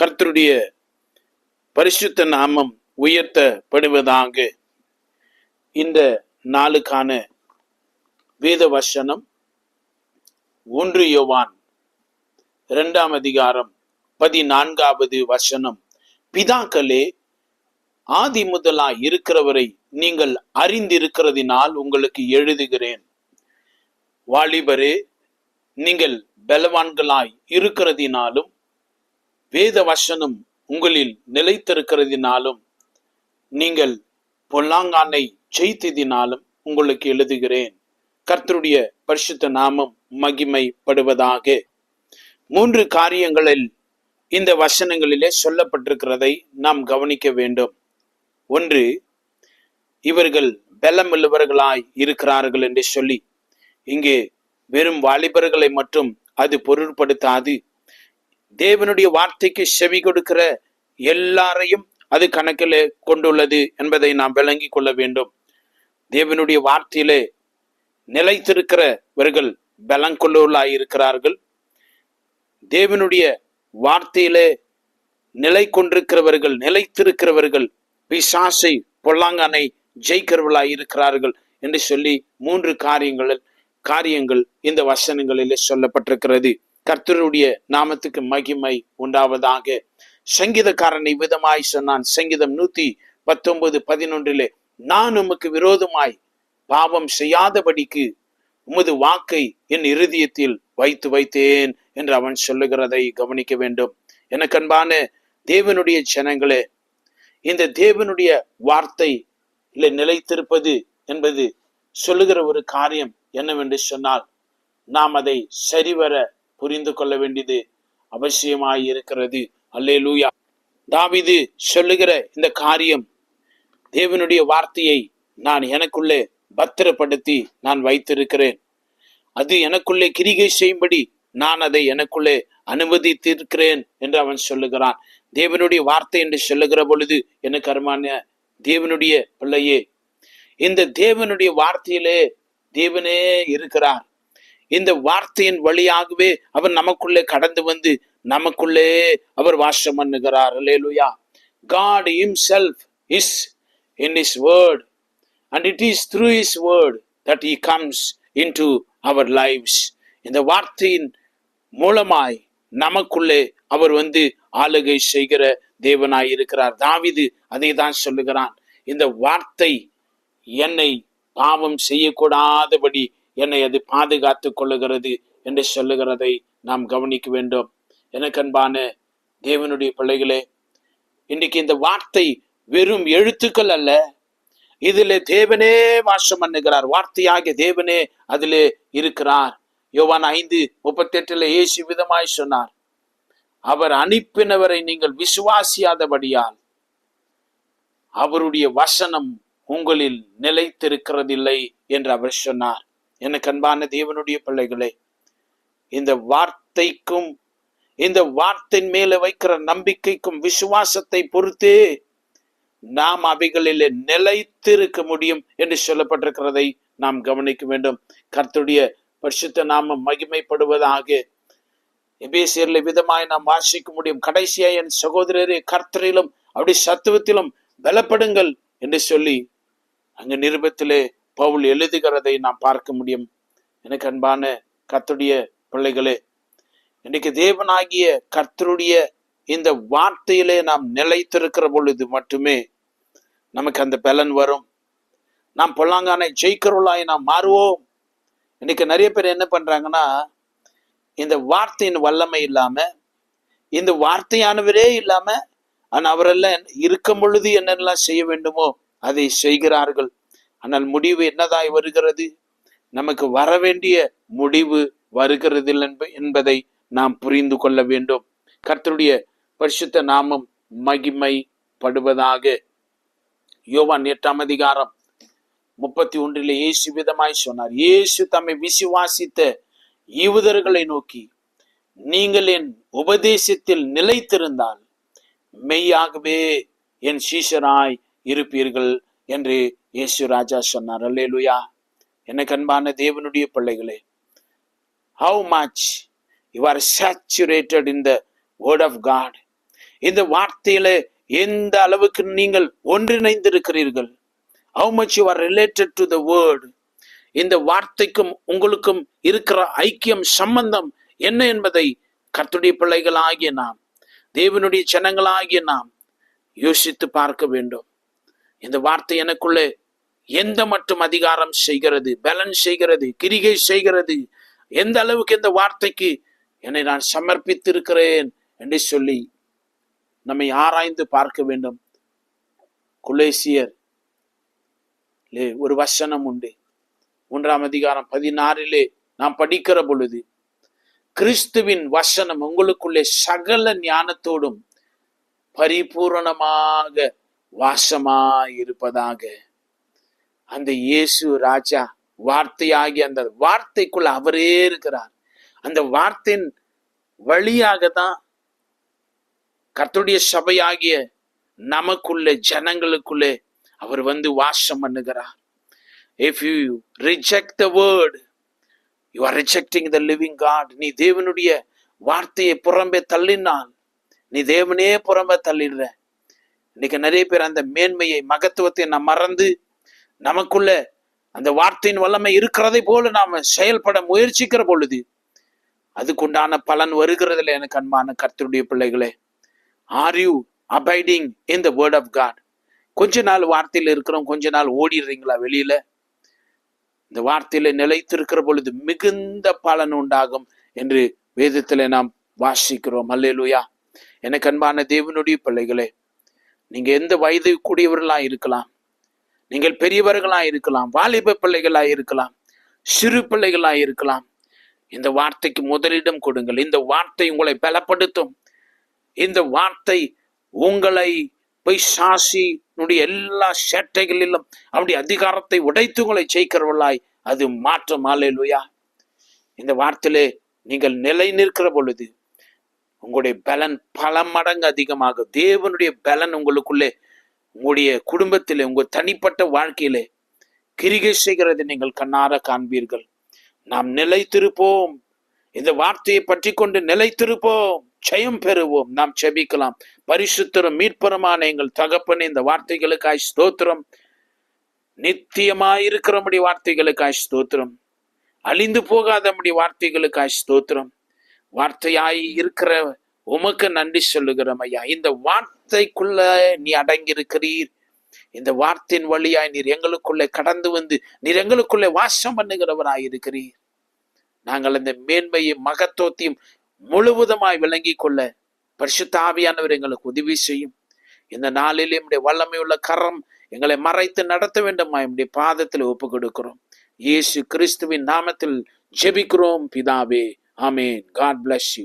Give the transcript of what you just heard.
கர்த்தருடைய பரிசுத்த நாமம் உயர்த்தப்படுவதாக இந்த நாளுக்கான வேத வசனம் ஒன்று யோவான் இரண்டாம் அதிகாரம் பதினான்காவது வசனம். பிதாக்களே ஆதி முதலாய் இருக்கிறவரை நீங்கள் அறிந்திருக்கிறதினால் உங்களுக்கு எழுதுகிறேன். வாலிபரே நீங்கள் பலவான்களாய் இருக்கிறதினாலும் வேத வசனம் உங்களில் நிலைத்திருக்கிறதினாலும் நீங்கள் பொல்லாங்கானை ஜெயித்ததினாலும் உங்களுக்கு எழுதுகிறேன். கர்த்தருடைய பரிசுத்த நாமம் மகிமைப்படுவதாக. மூன்று காரியங்களில் இந்த வசனங்களிலே சொல்லப்பட்டிருக்கிறதை நாம் கவனிக்க வேண்டும். ஒன்று இவர்கள் பலமுள்ளவர்களாய் இருக்கிறார்கள் என்று சொல்லி இங்கே வெறும் வாலிபர்களை மட்டும் அது பொருட்படுத்தாது. தேவனுடைய வார்த்தைக்கு செவி கொடுக்கிற எல்லாரையும் அது கணக்கில் கொண்டுள்ளது என்பதை நாம் விளங்கி கொள்ள வேண்டும். தேவனுடைய வார்த்தையிலே நிலைத்திருக்கிறவர்கள் பலங்கொள்ளவர்களாய் இருக்கிறார்கள் தேவனுடைய வார்த்தையிலே நிலை கொண்டிருக்கிறவர்கள் நிலைத்திருக்கிறவர்கள் பிசாசை பொல்லாங்கனை ஜெயிக்கிறவர்களாய் இருக்கிறார்கள் என்று சொல்லி மூன்று காரியங்களில் காரியங்கள் இந்த வசனங்களிலே சொல்லப்பட்டிருக்கிறது. கர்த்தருடைய நாமத்துக்கு மகிமை உண்டாவதாக. சங்கீதக்காரனை விதமாய் சொன்னான். சங்கீதம் நூத்தி பத்தொன்பது பதினொன்றிலே நான் உமக்கு விரோதமாய் பாவம் செய்யாதபடிக்கு உமது வாக்கை என் இருதயத்தில் வைத்து வைத்தேன் என்று அவன் சொல்லுகிறதை கவனிக்க வேண்டும். எனக்கு அன்பான தேவனுடைய ஜனங்களே இந்த தேவனுடைய வார்த்தை இல்லை நிலைத்திருப்பது என்பது சொல்லுகிற ஒரு காரியம் என்னவென்று சொன்னால் நாம் அதை சரிவர புரிந்து கொள்ள வேண்டியது அவசியமாய் இருக்கிறது அல்லே லூயா தாவிது சொல்லுகிற இந்த காரியம் தேவனுடைய வார்த்தையை நான் எனக்குள்ளே பத்திரப்படுத்தி நான் வைத்திருக்கிறேன். அது எனக்குள்ளே கிரிகை செய்யும்படி நான் அதை எனக்குள்ளே அனுமதித்திருக்கிறேன் என்று அவன் சொல்லுகிறான். தேவனுடைய வார்த்தை என்று சொல்லுகிற பொழுது எனக்கு அருமான தேவனுடைய பிள்ளையே இந்த தேவனுடைய வார்த்தையிலே தேவனே இருக்கிறார். இந்த வார்த்தையின் வழியாகவே அவர் நமக்குள்ளே கடந்து வந்து நமக்குள்ளே அவர் வாசம் பண்ணுகிறார். Hallelujah God God is in is word and it is through is word that that comes in to our life's இந்த வார்த்தையின் மூலமாய் நமக்குள்ளே அவர் வந்து ஆளுகை செய்கிற தேவனாய் இருக்கிறார். தாவிது அதை தான் சொல்லுகிறான். இந்த வார்த்தை என்னை பாவம் செய்யக்கூடாதபடி என்னை அது பாதுகாத்துக் கொள்ளுகிறது என்று சொல்லுகிறதை நாம் கவனிக்க வேண்டும். எனக்கு அன்பான தேவனுடைய பிள்ளைகளே இன்றைக்கு இந்த வார்த்தை வெறும் எழுத்துக்கள் அல்ல. இதிலே தேவனே வாசம் பண்ணுகிறார். வார்த்தையாகிய தேவனே அதிலே இருக்கிறார். யோவான் ஐந்து முப்பத்தி எட்டுல இயேசு விதமாய் சொன்னார் அவர் அனுப்பினவரை நீங்கள் விசுவாசியாதபடியால் அவருடைய வசனம் உங்களில் நிலைத்திருக்கிறதில்லை என்று அவர் சொன்னார். எனக்கு அன்பான தேவனுடைய பிள்ளைகளே இந்த வார்த்தைக்கும் இந்த வார்த்தையின் மேல வைக்கிற நம்பிக்கைக்கும் விசுவாசத்தை பொறுத்து நாம் அவைகளிலே நிலைத்திருக்க முடியும் என்று சொல்லப்பட்டிருக்கிறதை நாம் கவனிக்க வேண்டும். கர்த்துடைய பரிசுத்த நாம மகிமைப்படுவதாக எபேசியர்ல விதமாய் நாம் வாசிக்க முடியும். கடைசியா என் சகோதரரே கர்த்தரிலும் அப்படி சத்துவத்திலும் பலப்படுங்கள் என்று சொல்லி அங்க நிருபத்திலே பவுல் எழுதுகிறதை நாம் பார்க்க முடியும். எனக்கு அன்பான கத்துடைய பிள்ளைகளே இன்னைக்கு தேவனாகிய கர்த்தருடைய இந்த வார்த்தையிலே நாம் நிலைத்திருக்கிற பொழுது மட்டுமே நமக்கு அந்த பலன் வரும். நாம் பொல்லாங்கானை ஜெயிக்கிறவளாய் நாம் மாறுவோம். இன்னைக்கு நிறைய பேர் என்ன பண்றாங்கன்னா இந்த வார்த்தையின் வல்லமை இல்லாம இந்த வார்த்தையானவரே இல்லாம ஆனால் அவரெல்லாம் இருக்கும் பொழுது என்னெல்லாம் செய்ய வேண்டுமோ அதை செய்கிறார்கள். ஆனால் முடிவு என்னதாய் வருகிறது? நமக்கு வர வேண்டிய முடிவு வருகிறது என்பதை நாம் புரிந்து கொள்ள வேண்டும். கர்த்தருடைய பரிசுத்த நாமம் மகிமைப்படுவதாக யோவான் எட்டாம் அதிகாரம் முப்பத்தி ஒன்றிலே இயேசு விதமாய் சொன்னார். இயேசு தம்மை விசுவாசித்த யூதர்களை நோக்கி நீங்கள் என் உபதேசத்தில் நிலைத்திருந்தால் மெய்யாகவே என் சீஷராய் இருப்பீர்கள் என்று இயேசு ராஜா சொன்னார். அல்லேலுயா. எனக்கு அன்பான தேவனுடைய பிள்ளைகளே how much you are saturated in the word of God இந்த வார்த்தையில எந்த அளவுக்கு நீங்கள் ஒன்றிணைந்திருக்கிறீர்கள்? How much you are related to the word இந்த வார்த்தைக்கும் உங்களுக்கும் இருக்கிற ஐக்கியம் சம்பந்தம் என்ன என்பதை கர்த்தருடைய பிள்ளைகளாகிய நாம் தேவனுடைய ஜனங்களாகிய நாம் யோசித்து பார்க்க வேண்டும். இந்த வார்த்தை எனக்குள்ளே எந்த மட்டும் அதிகாரம் செய்கிறது பலன் செய்கிறது கிரிகை செய்கிறது எந்த அளவுக்கு இந்த வார்த்தைக்கு என்னை நான் சமர்ப்பித்திருக்கிறேன் என்று சொல்லி நம்மை ஆராய்ந்து பார்க்க வேண்டும். குலேசியர் ஒரு வசனம் உண்டு. ஒன்றாம் அதிகாரம் பதினாறிலே நாம் படிக்கிற பொழுது கிறிஸ்துவின் வசனம் உங்களுக்குள்ளே சகல ஞானத்தோடும் பரிபூரணமாக வாசமாயிருப்பதாக அந்த இயேசு ராஜா வார்த்தையாகி அந்த வார்த்தைக்குள்ள அவரே இருக்கிறார். அந்த வார்த்தையின் வழியாக தான் கர்த்தருடைய சபையாகிய நமக்குள்ளே ஜனங்களுக்குள்ளே அவர் வந்து வாசம் பண்ணுகிறார். If you reject the word you are rejecting the living God நீ தேவனுடைய வார்த்தையை புறம்பே தள்ளினால் நீ தேவனே புறம்பே தள்ளிடுற. இன்னைக்கு நிறைய பேர் அந்த மேன்மையை மகத்துவத்தை நான் மறந்து நமக்குள்ள அந்த வார்த்தையின் வல்லமை இருக்கிறதை போல நாம் செயல்பட முயற்சிக்கிற பொழுது அதுக்குண்டான பலன் வருகிறதுல எனக்கு அன்பான கர்த்தருடைய பிள்ளைகளே. Are you abiding in the word of God கொஞ்ச நாள் வார்த்தையில் இருக்கிறோம் கொஞ்ச நாள் ஓடிடுறீங்களா வெளியில? இந்த வார்த்தையில நிலைத்திருக்கிற பொழுது மிகுந்த பலன் உண்டாகும் என்று வேதத்துல நாம் வாசிக்கிறோம். அல்லேலுயா. எனக்கு அன்பான தேவனுடைய பிள்ளைகளே நீங்க எந்த வயது கூடியவர்களா இருக்கலாம். நீங்கள் பெரியவர்களாக இருக்கலாம் வாலிப பிள்ளைகளா இருக்கலாம் சிறு பிள்ளைகளா இருக்கலாம். இந்த வார்த்தைக்கு முதலிடம் கொடுங்கள். இந்த வார்த்தை உங்களை பலப்படுத்தும். இந்த வார்த்தை உங்களை பைசாசினுடைய எல்லா சேட்டைகளிலும் அவருடைய அதிகாரத்தை உடைத்து உங்களை ஜெயிக்கிறவர்களாய் அது மாற்றம். ஆலையிலுயா இந்த வார்த்தையிலே நீங்கள் நிலை நிற்கிற பொழுது உங்களுடைய பலன் பல மடங்கு அதிகமாக தேவனுடைய பலன் உங்களுக்குள்ளே உங்களுடைய குடும்பத்திலே உங்க தனிப்பட்ட வாழ்க்கையிலே கிரிகை செய்கிறதை நீங்கள் கண்ணார காண்பீர்கள். நாம் நிலைத்திருப்போம். இந்த வார்த்தையை பற்றி கொண்டு நிலைத்திருப்போம். ஜெயம் பெறுவோம். நாம் செபிக்கலாம் பரிசுத்தரும் மீட்பருமான எங்கள் தகப்பன் இந்த வார்த்தைகளுக்காய் ஸ்தோத்திரம். நித்தியமாயிருக்கிறபடி வார்த்தைகளுக்காய் ஸ்தோத்திரம். அழிந்து போகாதபடி வார்த்தைகளுக்காய் ஸ்தோத்திரம். வார்த்தையாய் இருக்கிற உமக்கு நன்றி சொல்லுகிறோம் ஐயா இந்த வார்த்தைக்குள்ள நீ அடங்கியிருக்கிறீர். இந்த வார்த்தையின் வழியாய் நீர் எங்களுக்குள்ளே கடந்து வந்து நீர் எங்களுக்குள்ளே வாசம் பண்ணுகிறவராய் இருக்கிறீர். நாங்கள் இந்த மேன்மையும் மகத்துவத்தையும் முழுவதுமாய் விளங்கி கொள்ள பரிசுத்தாவியானவர் எங்களுக்கு உதவி செய்யும். இந்த நாளில் என்னுடைய வல்லமையுள்ள கரம் எங்களை மறைத்து நடத்த வேண்டுமா என்னுடைய பாதத்தில் ஒப்பு கொடுக்கிறோம் இயேசு கிறிஸ்துவின் நாமத்தில் ஜெபிக்கிறோம் பிதாவே. ஆமேன். God bless you